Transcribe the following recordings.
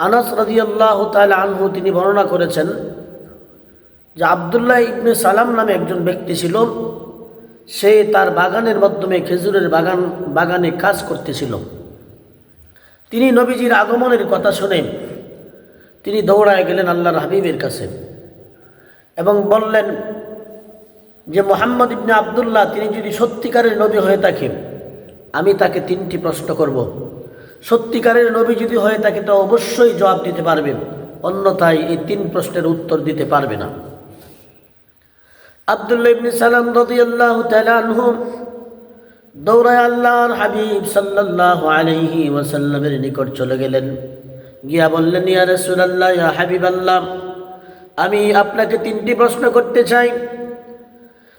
আনাস রাদিয়াল্লাহ তাআলা আনহু তিনি বর্ণনা করেছেন যে আবদুল্লাহ ইবনে সালাম নামে একজন ব্যক্তি ছিল। সে তার বাগানের মাধ্যমে খেজুরের বাগান, বাগানে কাজ করতেছিল। তিনি নবীজির আগমনের কথা শুনে তিনি দৌড়ায় গেলেন আল্লাহর হাবিবের কাছে এবং বললেন যে, মোহাম্মদ ইবনে আবদুল্লাহ, তিনি যদি সত্যিকারের নবী হয়ে থাকেন, আমি তাকে তিনটি প্রশ্ন করব। সত্যিকারের নবী যদি হয়ে থাকে তো অবশ্যই জবাব দিতে পারবেন। অন্যথায় এই তিন প্রশ্নের উত্তর দিতে পারবে না। আবদুল্লাহ ইবনে সালাম রাদিয়াল্লাহু তাআলা আনহু দৌড়ায় আল্লাহর হাবিব সাল্লাল্লাহু আলাইহি ওয়াসাল্লামের নিকট চলে গেলেন। গিয়া বললেন, ইয়া রাসূলুল্লাহ, ইয়া হাবিবাল্লাহ, আমি আপনাকে তিনটি প্রশ্ন করতে চাই।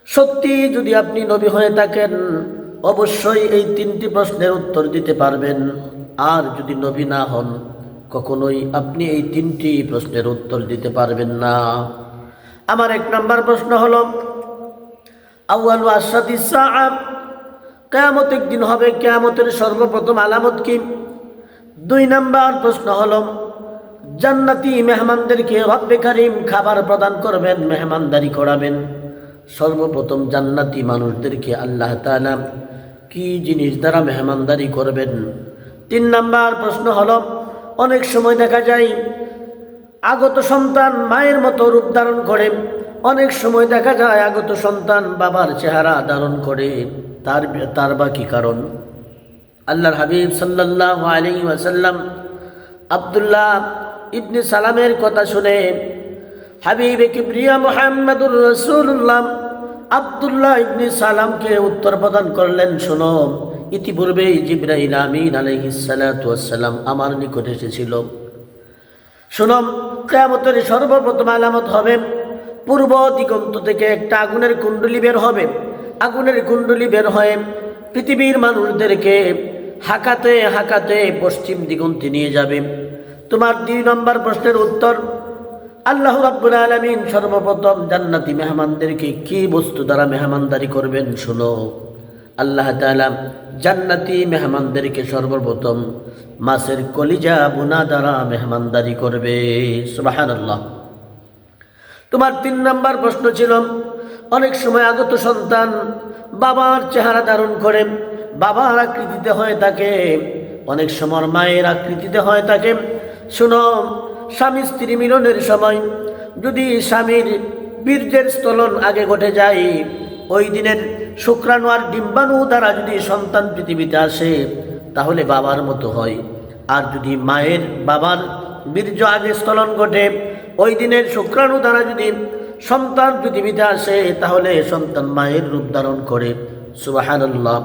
সত্যি যদি আপনি নবী হয়ে থাকেন, অবশ্যই এই তিনটি প্রশ্নের উত্তর দিতে পারবেন। আর যদি নবী না হন, কখনোই আপনি এই তিনটি প্রশ্নের উত্তর দিতে পারবেন না। আমার এক নম্বর প্রশ্ন হল, আউয়াল আশরাতি সাআব কেয়ামত একদিন হবে, কেয়ামতের সর্বপ্রথম আলামত কি? দুই নাম্বার প্রশ্ন হলো, জান্নাতি মেহমানদেরকে রব্বে খাবার প্রদান করবেন, মেহমানদারি করাবেন। সর্বপ্রথম জান্নাতি মানুষদেরকে আল্লাহ তাআলা কি জিনিস দ্বারা মেহমানদারি করবেন? তিন নাম্বার প্রশ্ন হলো, অনেক সময় দেখা যায় আগত সন্তান মায়ের মতো রূপ ধারণ করে, অনেক সময় দেখা যায় আগত সন্তান বাবার চেহারা ধারণ করে। তার তার বা কি কারণ? আল্লাহর হাবিব সাল্লাহ আলী ওয়াসাল্লাম আবদুল্লাহ ইবনে সালামের কথা শুনে, হাবিব কিবরিয়া মোহাম্মদুর রসুল্লাহ আবদুল্লাহ ইবনে সালামকে উত্তর প্রদান করলেন, শোনো ইতিপূর্বেই জিব্রাহিল আমিন আলহিসাল্লাম আমার নিকট এসেছিল। শোনম কেয়ামতের সর্বপ্রথম আলামত হবে, পূর্ব দিগন্ত থেকে একটা আগুনের কুণ্ডলি বের হবে। আগুনের কুণ্ডলি বের হয়ে পৃথিবীর মানুষদেরকে হাঁকাতে হাঁকাতে পশ্চিম দিগন্তে নিয়ে যাবে। তোমার দুই নম্বর প্রশ্নের উত্তর, আল্লাহ রাব্বুল আলামিন সর্বপ্রথম জান্নাতি মেহমানদেরকে কি বস্তু দ্বারা মেহমানদারি করবেন, শোনো। আল্লাহ তাআলা জান্নাতি মেহমানদেরকে সর্বপ্রথম মাছের কলিজা বুনা দ্বারা মেহমানদারি করবে। সুবহানাল্লাহ। তোমার তিন নাম্বার প্রশ্ন ছিল, অনেক সময় আগত সন্তান বাবার চেহারা ধারণ করে, বাবার আকৃতিতে হয়ে থাকে অনেক সময় মায়ের আকৃতিতে হয়ে থাকে শুনো, স্বামী স্ত্রী মিলনের সময় যদি স্বামীর বীর্যের স্থলন আগে ঘটে যায় ওই দিনের শুক্রাণু আর ডিম্বাণু দ্বারা যদি সন্তান পৃথিবীতে আসে, তাহলে বাবার মতো হয়। আর যদি মায়ের, বাবার বীর্য আগে স্থলন ঘটে, ওই দিনের শুক্রাণু দ্বারা যদি সন্তান পৃথিবীতে আসে, তাহলে সন্তান মায়ের রূপ ধারণ করে। সুবাহান্লাহ